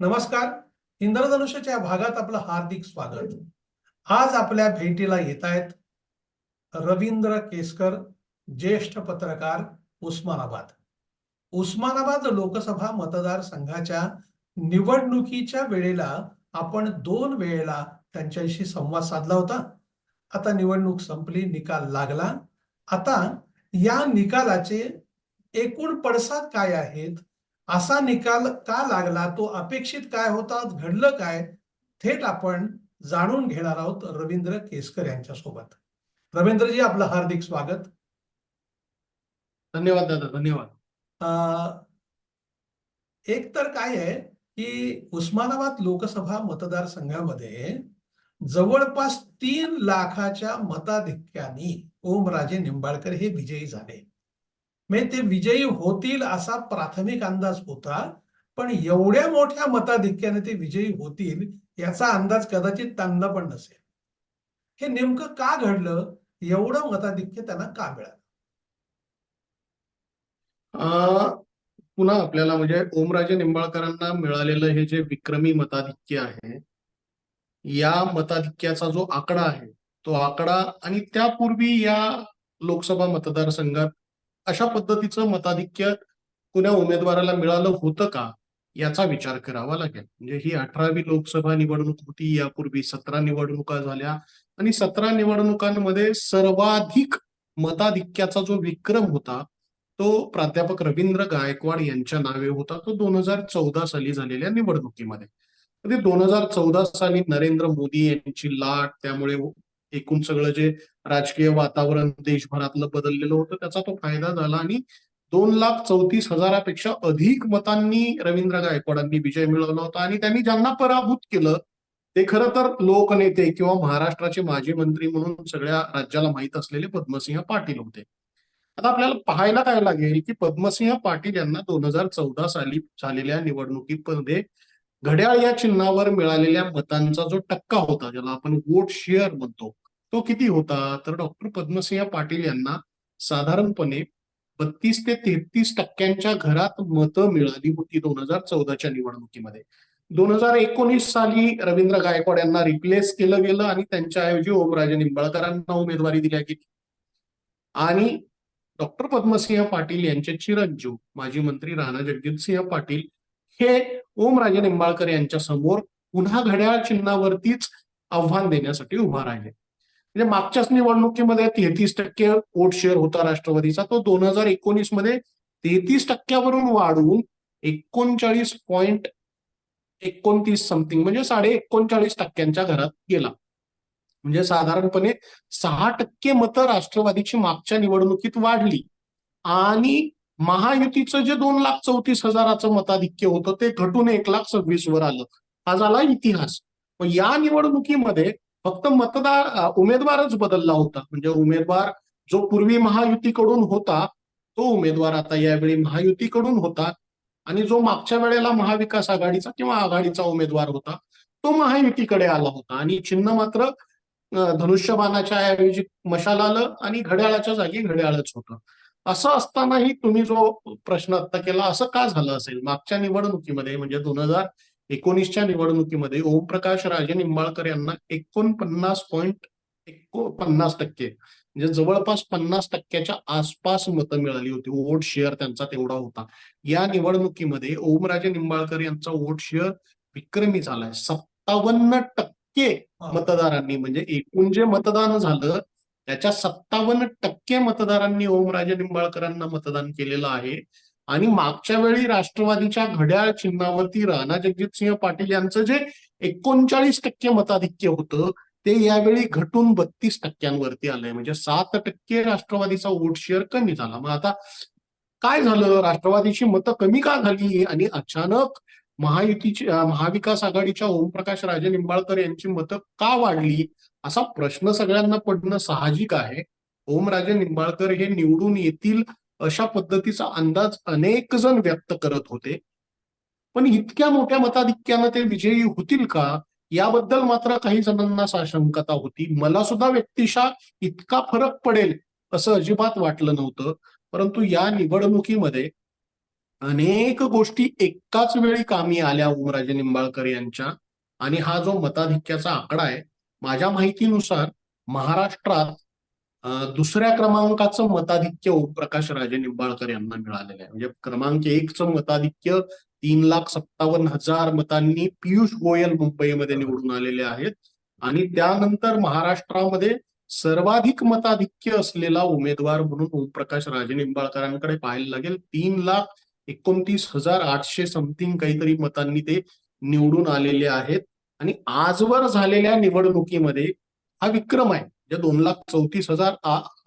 नमस्कार. इंद्रधनुष्याच्या भागात आपलं हार्दिक स्वागत. आज आपल्या भेटीला येत आहेत रवींद्र केसकर ज्येष्ठ पत्रकार उस्मानाबाद. उस्मानाबाद लोकसभा मतदारसंघाच्या निवडणुकीच्या वेळेला आपण दोन वेळेला त्यांच्याशी संवाद साधला होता. आता निवडणूक संपली निकाल लागला. आता या निकालाचे एकूण पडसाद काय आहेत? असा निकाल का लागला? तो अपेक्षित काय होता? घडलं काय? थेट आपण जाणून घेणार आहोत रवींद्र केसकर यांच्या सोबत रवींद्रजी आपलं हार्दिक स्वागत. धन्यवाद दादा धन्यवाद. अं, एक तर काय आहे की उस्मानाबाद लोकसभा मतदारसंघामध्ये जवळपास तीन लाखाच्या मताधिक्याने ओमराजे निंबाळकर हे विजयी झाले. म्हणजे ते विजयी होतील असा प्राथमिक अंदाज होता पण एवढ्या मोठ्या मताधिक्याने ते विजयी होतील याचा अंदाज कदाचित त्यांना पण नसेल. हे नेमकं का घडलं? एवढं मताधिक्य त्यांना का मिळालं? पुन्हा आपल्याला म्हणजे ओमराजे निंबाळकरांना मिळालेलं हे जे विक्रमी मताधिक्य आहे या मताधिक्याचा जो आकडा आहे तो आकडा आणि त्यापूर्वी या लोकसभा मतदारसंघात अशा पद्धतीचं मताधिक्य कुण्या उमेदवाराला मिळालं होतं का याचा विचार करावा लागेल. म्हणजे ही अठरावी लोकसभा निवडणूक होती यापूर्वी सतरा निवडणुका झाल्या आणि सतरा निवडणुकांमध्ये सर्वाधिक मताधिक्याचा जो विक्रम होता तो प्राध्यापक रवींद्र गायकवाड यांच्या नावे होता. तो दोन हजार चौदा साली झालेल्या निवडणुकीमध्ये. म्हणजे दोन हजार चौदा साली नरेंद्र मोदी यांची लाट त्यामुळे एकूण सगळं जे राजकीय वातावरण देशभरातलं बदललेलं होतं त्याचा तो फायदा झाला. आणि दोन लाख चौतीस हजारापेक्षा अधिक मतांनी रवींद्र गायकवाडांनी विजय मिळवला होता. आणि त्यांनी ज्यांना पराभूत केलं ते खरं तर लोकनेते किंवा महाराष्ट्राचे माजी मंत्री म्हणून सगळ्या राज्याला माहीत असलेले पद्मसिंह पाटील होते. आता आपल्याला पाहायला काय लागेल की पद्मसिंह पाटील यांना दोन हजार चौदा साली झालेल्या निवडणुकीमध्ये घड्याळ या चिन्हावर मिळालेल्या मतांचा जो टक्का होता ज्याला आपण वोट शेअर म्हणतो तो किती होता? तर डॉक्टर पद्मसिंह पाटील यांना साधारणपणे बत्तीस ते तेहतीस टक्क्यांच्या घरात मतं मिळाली होती दोन हजार चौदाच्या निवडणुकीमध्ये. दोन हजार एकोणीस साली रवींद्र गायकवाड यांना रिप्लेस केलं गेलं आणि त्यांच्याऐवजी ओमराजे निंबाळकरांना उमेदवारी दिल्या गेली. आणि डॉक्टर पद्मसिंह पाटील यांचे चिरंजीव माजी मंत्री राणा जगजितसिंह पाटील हे ओमराजे निंबाळकर यांच्या समोर पुन्हा घड्याळ चिन्हावरतीच आव्हान देण्यासाठी उभा राहिले. म्हणजे मागच्याच निवडणुकीमध्ये तेहतीस टक्के वोट शेअर होता राष्ट्रवादीचा. तो दोन हजार एकोणीसमध्ये तेहतीस टक्क्यावरून वाढून एकोणचाळीस पॉइंट एकोणतीस समथिंग म्हणजे साडे एकोणचाळीस टक्क्यांच्या घरात गेला. म्हणजे साधारणपणे सहा टक्के मतं राष्ट्रवादीची मागच्या निवडणुकीत वाढली. आणि महायुतीचं जे दोन लाख चौतीस हजाराचं मताधिक्य होतं ते घटून एक लाख सव्वीस वर आलं. हा झाला इतिहास. मग या निवडणुकीमध्ये फक्त मतदार उमेदवारच बदलला होता. म्हणजे उमेदवार जो पूर्वी महायुतीकडून होता तो उमेदवार आता यावेळी महायुतीकडून होता. आणि जो मागच्या वेळेला महाविकास आघाडीचा किंवा आघाडीचा उमेदवार होता तो महायुतीकडे आला होता. आणि चिन्ह मात्र धनुष्यबाणाच्या ऐवजी मशाल आलं आणि घड्याळाच्या जागी घड्याळच होतं. असं असतानाही तुम्ही जो प्रश्न आता केला असं का झालं असेल? मागच्या निवडणुकीमध्ये म्हणजे दोन हजार एकोणीसच्या निवडणुकीमध्ये ओमप्रकाश राजे निंबाळकर यांना एकोणपन्नास पॉईंट एकोणपन्नास टक्के म्हणजे जवळपास पन्नास टक्क्याच्या आसपास मतं मिळाली होती. वोट शेअर त्यांचा तेवढा होता. या निवडणुकीमध्ये ओमराजे निंबाळकर यांचा वोट शेअर विक्रमी झालाय. सत्तावन्न टक्के मतदारांनी म्हणजे एकूण जे मतदान झालं त्याच्या सत्तावन्न टक्के मतदारांनी ओमराजे निंबाळकरांना मतदान केलेलं आहे. आणि मागच्या वेळी राष्ट्रवादीच्या घड्याळ चिन्हावरती राणा जगजितसिंह पाटील यांचं जे एकोणचाळीस टक्के मताधिक्य होतं ते यावेळी घटून बत्तीस टक्क्यांवरती आलंय. म्हणजे सात टक्के राष्ट्रवादीचा वोट शेअर कमी झाला. मग आता काय झालं? राष्ट्रवादीची मतं कमी का झाली? आणि अचानक महायुतीची महाविकास आघाडीच्या ओमप्रकाश राजे निंबाळकर यांची मतं का वाढली? असा प्रश्न सगळ्यांना पडणं साहजिक आहे. ओमराजे निंबाळकर हे निवडून येतील अशा पद्धतीचा अंदाज अनेक जण व्यक्त करत होते. पण इतक्या मोठ्या मताधिक्यानं ते विजयी होतील का? याबद्दल मात्र काही जणांना साशंकता होती. मला सुद्धा व्यक्तिशा इतका फरक पडेल असं अजिबात वाटलं नव्हतं. परंतु या निवडणुकीमध्ये अनेक गोष्टी एकाच वेळी कामी आल्या ओमराजे निंबाळकर यांच्या. आणि हा जो मताधिक्याचा आकडा आहे माझ्या माहितीनुसार महाराष्ट्रात दुसऱ्या क्रमांकाचं मताधिक्य ओमप्रकाश राजे निंबाळकर यांना मिळालेलं आहे. म्हणजे क्रमांक एकचं मताधिक्य तीन लाख सत्तावन्न हजार मतांनी पियुष गोयल मुंबईमध्ये निवडून आलेले आहेत. आणि त्यानंतर महाराष्ट्रामध्ये सर्वाधिक मताधिक्य असलेला उमेदवार म्हणून ओमप्रकाश राजे निंबाळकरांकडे पाहायला लागेल. तीन लाख एकोणतीस हजार आठशे समथिंग काहीतरी मतांनी ते निवडून आलेले आहेत. आणि आजवर झालेल्या निवडणुकीमध्ये हा विक्रम आहे. म्हणजे दोन लाख चौतीस हजार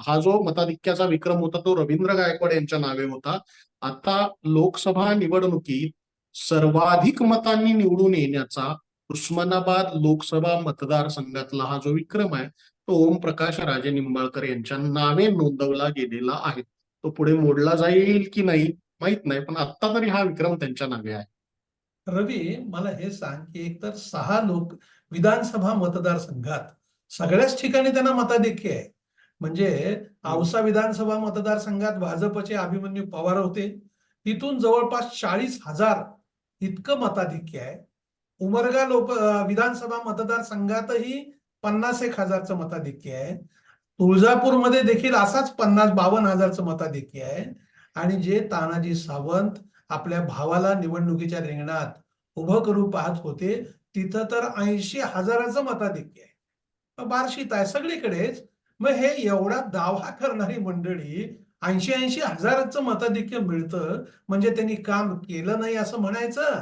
हा जो मताधिक्याचा विक्रम होता तो रवींद्र गायकवाड यांच्या नावे होता. आता लोकसभा निवडणुकीत सर्वाधिक मतांनी निवडून येण्याचा उस्मानाबाद लोकसभा मतदारसंघातला हा जो विक्रम आहे तो ओमप्रकाश राजे निंबाळकर यांच्या नावे नोंदवला गेलेला आहे. तो पुढे मोडला जाईल की नाही माहीत नाही पण आता तरी हा विक्रम त्यांच्या नावे आहे. रवी मला हे सांग की एकतर सहा लोक विधानसभा मतदारसंघात सगळ्याच ठिकाणी त्यांना मताधिक्य आहे. म्हणजे औसा विधानसभा मतदारसंघात भाजपचे अभिमन्यू पवार होते. तिथून जवळपास चाळीस हजार इतकं मताधिक्य आहे. उमरगा लोक विधानसभा मतदारसंघातही पन्नास एक हजारचं मताधिक्य आहे. तुळजापूरमध्ये देखील असाच पन्नास बावन्न हजारचं मताधिक्य आहे. आणि जे तानाजी सावंत आपल्या भावाला निवडणुकीच्या रिंगणात उभं करू पाहत होते तिथं तर ऐंशी हजाराचं मताधिक्य आहे. बारशीत आहे. सगळीकडेच. मग हे एवढा दावा करणारी मंडळी ऐंशी ऐंशी हजाराचं मताधिक्य मिळतं. म्हणजे त्यांनी काम केलं नाही असं म्हणायचं.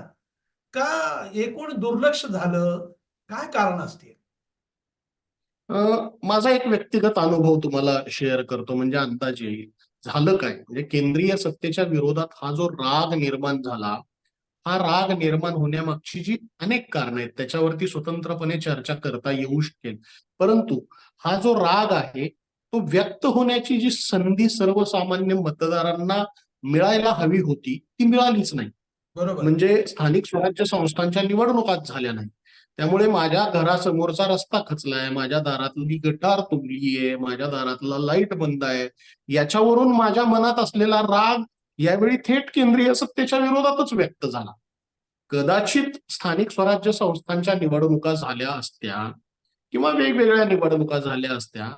का एकूण दुर्लक्ष झालं? काय कारण असतील? माझा एक व्यक्तिगत अनुभव तुम्हाला शेअर करतो. म्हणजे अंदाज येईल झालं काय? म्हणजे केंद्रीय सत्तेच्या विरोधात हा जो राग निर्माण झाला हा राग निर्माण होण्यामागची जी अनेक कारणं आहेत त्याच्यावरती स्वतंत्रपणे चर्चा करता येऊ शकेल. परंतु हा जो राग आहे तो व्यक्त होण्याची जी संधी सर्वसामान्य मतदारांना मिळायला हवी होती ती मिळालीच नाही. बरोबर. म्हणजे स्थानिक स्वराज्य संस्थांच्या निवडणुकाच झाल्या नाही त्यामुळे माझ्या घरासमोरचा रस्ता खचलाय माझ्या दारातली गटार तुंबली आहे माझ्या दारातला लाइट बंद आहे याच्यावरून माझ्या मनात असलेला राग यावेळी थेट केंद्रीय सत्तेच्या विरोधातच व्यक्त झाला. कदाचित स्थानिक स्वराज्य संस्थांच्या निवडणुका झाल्या असत्या किंवा वेगवेगळ्या निवडणुका झाल्या असत्या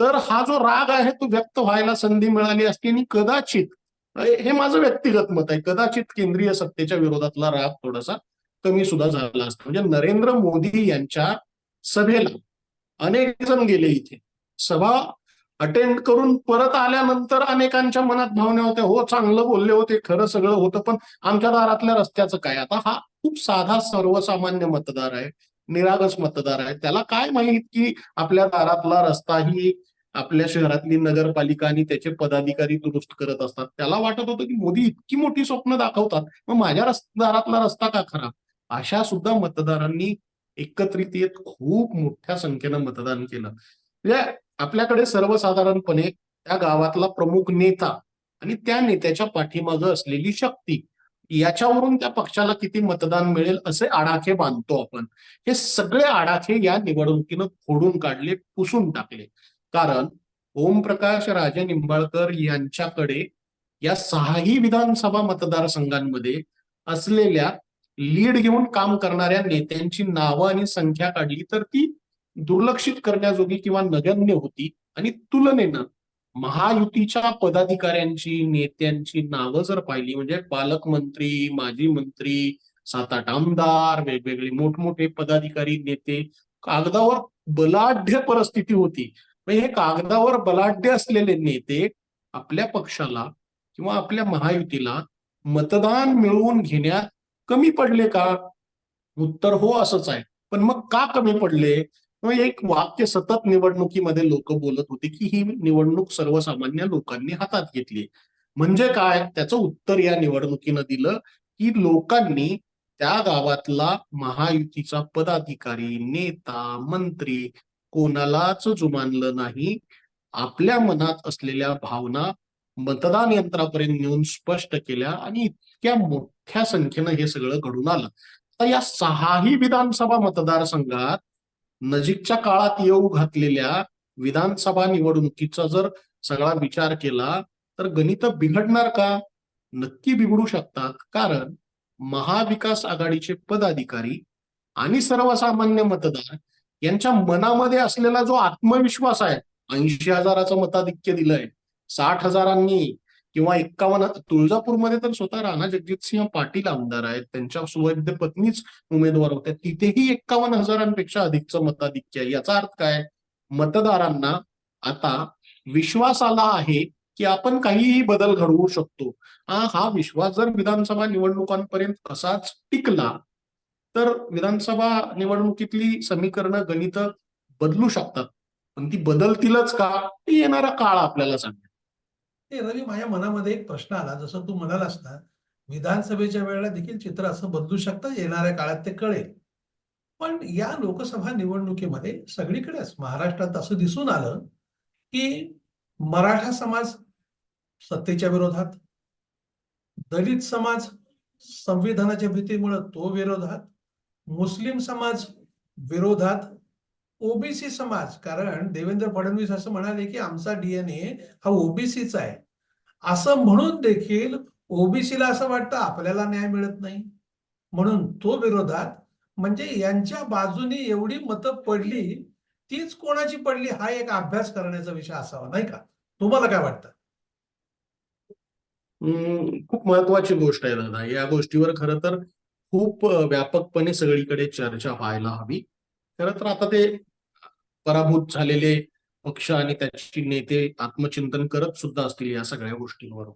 तर हा जो राग आहे तो व्यक्त व्हायला संधी मिळाली असती आणि कदाचित हे माझं व्यक्तिगत मत आहे कदाचित केंद्रीय सत्तेच्या विरोधातला राग थोडासा कमी सुद्धा झाला असतो. म्हणजे नरेंद्र मोदी यांच्या सभेला अनेक जण गेले इथे. सभा अटेंड करून परत आल्यानंतर अनेकांच्या मनात भावना होत्या हो चांगलं बोलले होते खरं सगळं होतं पण आमच्या दारातल्या रस्त्याचं काय? आता हा खूप साधा सर्वसामान्य मतदार आहे निरागस मतदार आहे. त्याला काय माहीत की आपल्या दारातला रस्ता ही आपल्या शहरातली नगरपालिका आणि त्याचे पदाधिकारी दुरुस्त करत असतात. त्याला वाटत होतं की मोदी इतकी मोठी स्वप्न दाखवतात मग माझ्या दारातला रस्ता का खराब? अशा सुद्धा मतदारांनी एकत्रित येत खूप मोठ्या संख्येनं मतदान केलं. म्हणजे आपल्याकडे सर्वसाधारणपणे त्या गावातला प्रमुख नेता आणि त्या नेत्याच्या पाठीमागं असलेली शक्ती याच्यावरून त्या पक्षाला किती मतदान मिळेल असे आडाखे बांधतो आपण. हे सगळे आडाखे या निवडणुकीनं फोडून काढले पुसून टाकले. कारण ओमप्रकाश राजे निंबाळकर यांच्याकडे या सहाही विधानसभा मतदारसंघांमध्ये असलेल्या लीड घेऊन काम करणाऱ्या नेत्यांची नावं आणि संख्या काढली तर ती दुर्लक्षित करण्याजोगी किंवा नगण्य होती आणि तुलनेनं महायुतीच्या पदाधिकाऱ्यांची नेत्यांची नावं जर पाहिली म्हणजे पालकमंत्री माजी मंत्री सात आठ आमदार वेगवेगळे मोठमोठे पदाधिकारी नेते कागदावर बलाढ्य परिस्थिती होती. म्हणजे हे कागदावर बलाढ्य असलेले नेते आपल्या पक्षाला किंवा आपल्या महायुतीला मतदान मिळवून घेण्यात कमी पडले का? उत्तर हो असंच आहे. पण मग का कमी पडले? एक वाक्य सतत निवडणुकीमध्ये लोक बोलत होते की ही निवडणूक सर्वसामान्य लोकांनी हातात घेतली म्हणजे काय? त्याचं उत्तर या निवडणुकीनं दिलं की लोकांनी त्या गावातला महायुतीचा पदाधिकारी नेता मंत्री कोणालाच जुमानलं नाही. आपल्या मनात असलेल्या भावना मतदान यंत्रापर्यंत नेऊन स्पष्ट केल्या आणि इतक्या मोठ्या संख्येनं हे सगळं घडून आलं. तर या सहाही विधानसभा मतदारसंघात नजीकच्या काळात येऊ घातलेल्या विधानसभा निवडणुकीचा जर सगळा विचार केला तर गणित बिघडणार का? नक्की बिघडू शकतात. कारण महाविकास आघाडीचे पदाधिकारी आणि सर्वसामान्य मतदार यांच्या मनामध्ये असलेला जो आत्मविश्वास आहे ऐंशी हजाराचं मताधिक्य दिलंय साठ हजारांनी किंवा एक्कावन्न तुळजापूरमध्ये तर स्वतः राणा जगजितसिंह पाटील आमदार आहेत. त्यांच्या सुवैध पत्नीच उमेदवार होत्या तिथेही एक्कावन्न हजारांपेक्षा अधिकचं मताधिक्य आहे. याचा अर्थ काय? मतदारांना आता विश्वास आला आहे की आपण काहीही बदल घडवू शकतो. हा विश्वास जर विधानसभा निवडणुकांपर्यंत असाच टिकला तर विधानसभा निवडणुकीतली समीकरणं गणित बदलू शकतात. पण ती बदलतीलच का? हे येणारा काळ आपल्याला सांगेल. रवी म्हणजे माझ्या मनामध्ये एक प्रश्न आला. जसं तू म्हणालास ना विधानसभेच्या वेळेला देखील चित्र असं बदलू शकतं येणाऱ्या काळात ते कळेल. पण या लोकसभा निवडणुकीमध्ये सगळीकडेच महाराष्ट्रात असं दिसून आलं की मराठा समाज सत्तेच्या विरोधात दलित समाज संविधानाच्या भीतीमुळे तो विरोधात मुस्लिम समाज विरोधात ओबीसी समाज कारण देवेंद्र फडणवीस असं म्हणाले की आमचा डीएनए हा ओबीसीचा आहे. असं म्हणून देखील ओबीसीला असं वाटतं आपल्याला न्याय मिळत नाही. म्हणून तो विरोधात म्हणजे यांच्या बाजूने एवढी मतं पडली तीच कोणाची पडली हा एक अभ्यास करण्याचा विषय असावा नाही का? तुम्हाला काय वाटतं? खूप महत्वाची गोष्ट आहे दादा. या गोष्टीवर खरं तर खूप व्यापकपणे सगळीकडे चर्चा व्हायला हवी. खर तर आता ते पराभूत झालेले पक्ष आणि त्याचे नेते आत्मचिंतन करत सुद्धा असतील या सगळ्या गोष्टींवर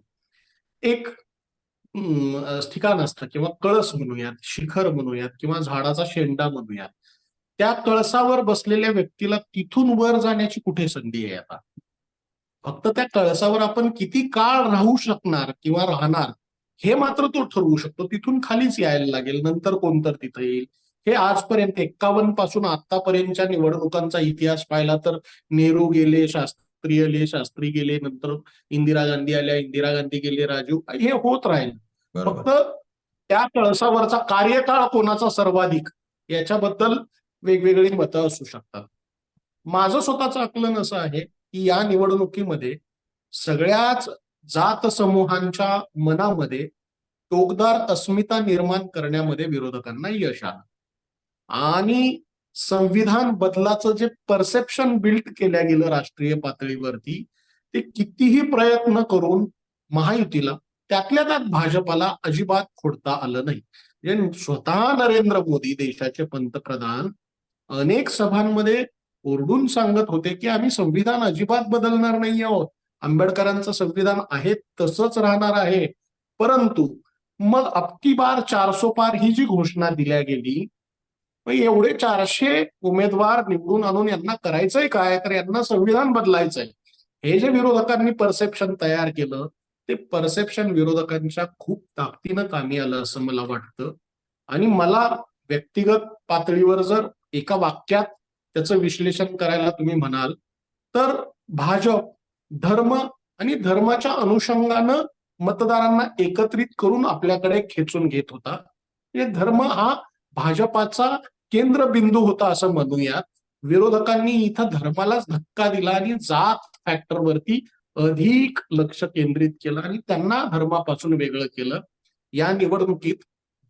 एक ठिकाण असतं किंवा कळस म्हणूयात शिखर म्हणूयात किंवा झाडाचा शेंडा म्हणूयात. त्या कळसावर बसलेल्या व्यक्तीला तिथून वर जाण्याची कुठे संधी आहे आता? फक्त त्या कळसावर आपण किती काळ राहू शकणार किंवा राहणार हे मात्र तो ठरवू शकतो. तिथून खालीच यायला लागेल नंतर कोणतर तिथं येईल. हे आजपर्यंत एक्कावन्नपासून आतापर्यंतच्या निवडणुकांचा इतिहास पाहिला तर नेहरू गेले शास्त्री आले शास्त्री गेले नंतर इंदिरा गांधी आल्या इंदिरा गांधी गेले राजीव हे होत राहील. फक्त त्या कळसावरचा कार्यकाळ कोणाचा सर्वाधिक? याच्याबद्दल वेगवेगळी मतं असू शकतात. माझं स्वतःचं आकलन असं आहे की या निवडणुकीमध्ये सगळ्याच जात समूहांच्या मनामध्ये टोकदार अस्मिता निर्माण करण्यामध्ये विरोधकांना यश आलं. आणि संविधान बदलाचं जे परसेप्शन बिल्ड केल्या गेलं राष्ट्रीय पातळीवरती ते कितीही प्रयत्न करून महायुतीला त्यातल्या त्यात भाजपाला अजिबात खोडता आलं नाही. स्वतः नरेंद्र मोदी देशाचे पंतप्रधान अनेक सभांमध्ये ओरडून सांगत होते की आम्ही संविधान अजिबात बदलणार नाही आहोत. आंबेडकरांचं संविधान आहे तसंच राहणार आहे. परंतु मग अबकी बार चारसो पार ही जी घोषणा दिल्या गेली एवढे चारशे उमेदवार निवडून आणून यांना करायचंय काय? तर यांना संविधान बदलायचंय. हे जे विरोधकांनी परसेप्शन तयार केलं ते परसेप्शन विरोधकांच्या खूप ताकदीनं कामी आलं असं मला वाटतं. आणि मला व्यक्तिगत पातळीवर जर एका वाक्यात त्याचं विश्लेषण करायला तुम्ही म्हणाल तर भाजप धर्म आणि धर्माच्या अनुषंगानं मतदारांना एकत्रित करून आपल्याकडे खेचून घेत होता. म्हणजे धर्म हा भाजपाचा केंद्रबिंदू होता असं म्हणूया. विरोधकांनी इथं धर्मालाच धक्का दिला आणि जात फॅक्टरवरती अधिक लक्ष केंद्रित केलं आणि त्यांना धर्मापासून वेगळं केलं. या निवडणुकीत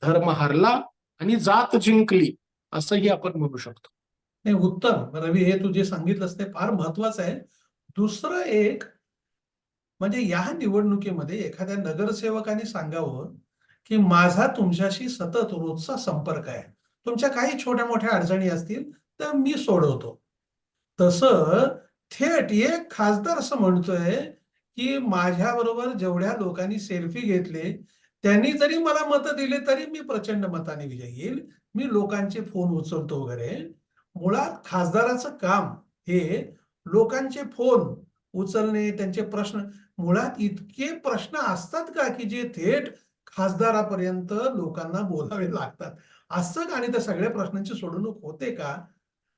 धर्म हरला आणि जात जिंकली असंही आपण म्हणू शकतो. नाही उत्तम रवी हे तू जे सांगितलंस ते फार महत्वाचं आहे. दुसरं एक म्हणजे या निवडणुकीमध्ये एखाद्या नगरसेवकाने सांगावं की माझा तुमच्याशी सतत रोजचा संपर्क आहे. तुमच्या काही छोट्या मोठ्या अडचणी असतील तर मी सोडवतो. तसं थेट एक खासदार असं म्हणतोय की माझ्या बरोबर जेवढ्या लोकांनी सेल्फी घेतले त्यांनी जरी मला मतं दिले तरी मी प्रचंड मताने विजय येईल. मी लोकांचे फोन उचलतो वगैरे. मुळात खासदाराचं काम हे लोकांचे फोन उचलणे त्यांचे प्रश्न मुळात इतके प्रश्न असतात का की जे थेट खासदारापर्यंत लोकांना बोलावे लागतात? असं का आणि त्या सगळ्या प्रश्नांची सोडवणूक होते का?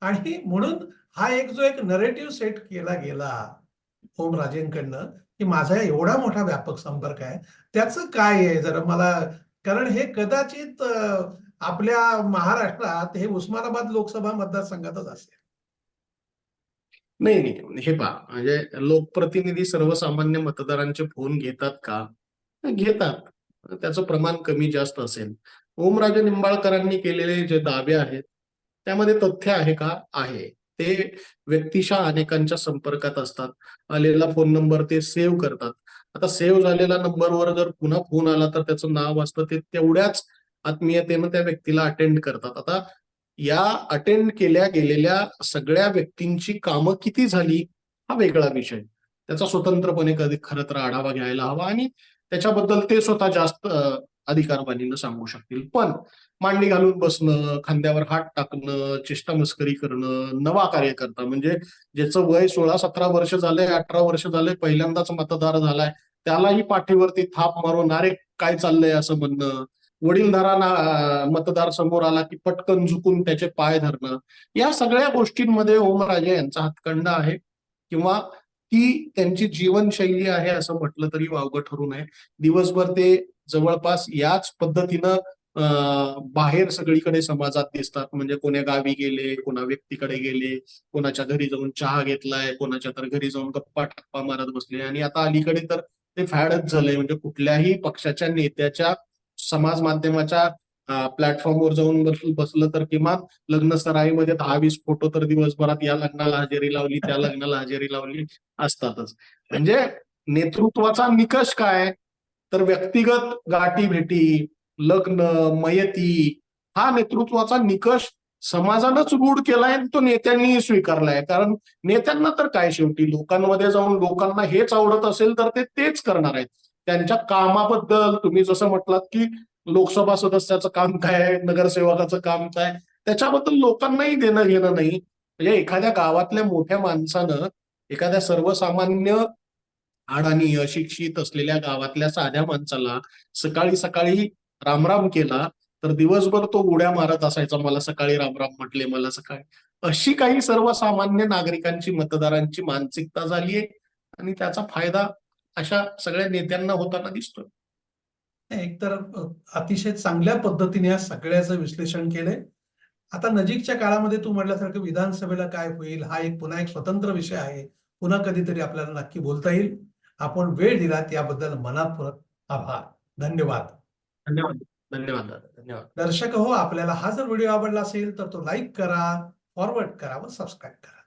आणि म्हणून हा एक जो एक नरेटिव्ह सेट केला गेला ओम राजेंकडनं की माझा एवढा मोठा व्यापक संपर्क आहे त्याचं काय आहे? जरा मला कारण हे कदाचित आपल्या महाराष्ट्रात हे उस्मानाबाद लोकसभा मतदारसंघातच असेल. नाही नाही. हे पहा म्हणजे लोकप्रतिनिधी सर्वसामान्य मतदारांचे फोन घेतात का? घेतात. त्याचं प्रमाण कमी जास्त असेल. ओमराजे निंबाळकरांनी केलेले जे दावे आहेत त्यामध्ये तथ्य आहे का? आहे. ते व्यक्तिशः अनेकांच्या संपर्कात असतात. आलेला फोन नंबर ते सेव्ह करतात. आता सेव्ह झालेल्या नंबरवर जर पुन्हा फोन आला तर त्याचं नाव असतं ते तेवढ्याच आत्मीयतेनं त्या व्यक्तीला अटेंड करतात. आता या अटेंड केल्या गेलेल्या सगळ्या व्यक्तींची कामं किती झाली हा वेगळा विषय. त्याचा स्वतंत्रपणे कधी खरं तर आढावा घ्यायला हवा आणि त्याच्याबद्दल ते स्वतः जास्त अ, सांगू शकतील. पण मांडी घालून बसणं खांद्यावर हात टाकणं चेष्टा मस्करी करणं नवा कार्यकर्ता म्हणजे ज्याचं वय सोळा सतरा वर्ष झालंय अठरा वर्ष झालंय पहिल्यांदाच मतदार झालाय त्यालाही पाठीवरती थाप मारून अरे काय चाललंय? असं म्हणणं. वडीलधारा मतदार समोर आला की पटकन झुकून त्याचे पाय धरणं. या सगळ्या गोष्टींमध्ये ओमराजे यांचा हातखंड आहे. किंवा ती त्यांची जीवनशैली आहे असं म्हटलं तरी वावगं ठरू नये. दिवसभर ते जवळपास याच पद्धतीनं बाहेर सगळीकडे समाजात दिसतात. म्हणजे कोण्या गावी गेले कोणा व्यक्तीकडे गेले कोणाच्या घरी जाऊन चहा घेतलाय कोणाच्या तर घरी जाऊन गप्पा टप्पा मारत बसले. आणि आता अलीकडे तर ते फॅडच झालंय. म्हणजे कुठल्याही पक्षाच्या नेत्याच्या समाज माध्यमाच्या प्लॅटफॉर्मवर जाऊन बसलं तर किमान लग्न सराईमध्ये दहा वीस फोटो तर दिवसभरात या लग्नाला हजेरी लावली त्या लग्नाला हजेरी लावली असतातच. म्हणजे नेतृत्वाचा निकष काय? तर व्यक्तिगत गाठी भेटी लग्न मयती हा नेतृत्वाचा निकष समाजानंच रूढ केलाय तो नेत्यांनी स्वीकारलाय. कारण नेत्यांना तर काय शेवटी? लोकांमध्ये जाऊन लोकांना हेच आवडत असेल तर ते तेच करणार आहेत. त्यांच्या कामाबद्दल तुम्ही जसं म्हटलात की लोकसभा सदस्याचं काम काय नगरसेवकाचं काम काय त्याच्याबद्दल लोकांनाही देणं घेणं नाही. म्हणजे एखाद्या गावातल्या मोठ्या माणसानं एखाद्या सर्वसामान्य अडाणी अशिक्षित असलेल्या गावातल्या साध्या माणसाला सकाळी सकाळी रामराम केला तर दिवसभर तो उड्या मारत असायचा मला सकाळी रामराम म्हटले मला सकाळी. अशी काही सर्वसामान्य नागरिकांची मतदारांची मानसिकता झाली आहे. आणि त्याचा फायदा अशा सगळ्या नेत्यांना होताना दिसतोय. एकतर अतिशय चांगल्या पद्धतीने या सगळ्याचं विश्लेषण केलंय. आता नजीकच्या काळामध्ये तू म्हटल्यासारखं विधानसभेला काय होईल हा एक पुन्हा एक स्वतंत्र विषय आहे. पुन्हा कधीतरी आपल्याला नक्की बोलता येईल. आपण वेळ दिलात याबद्दल मनापूर्वक आभार. धन्यवाद. धन्यवाद. धन्यवाद धन्यवाद. दर्शक हो आपल्याला हा जर व्हिडिओ आवडला असेल तर तो लाईक करा फॉरवर्ड करा व सबस्क्राईब करा.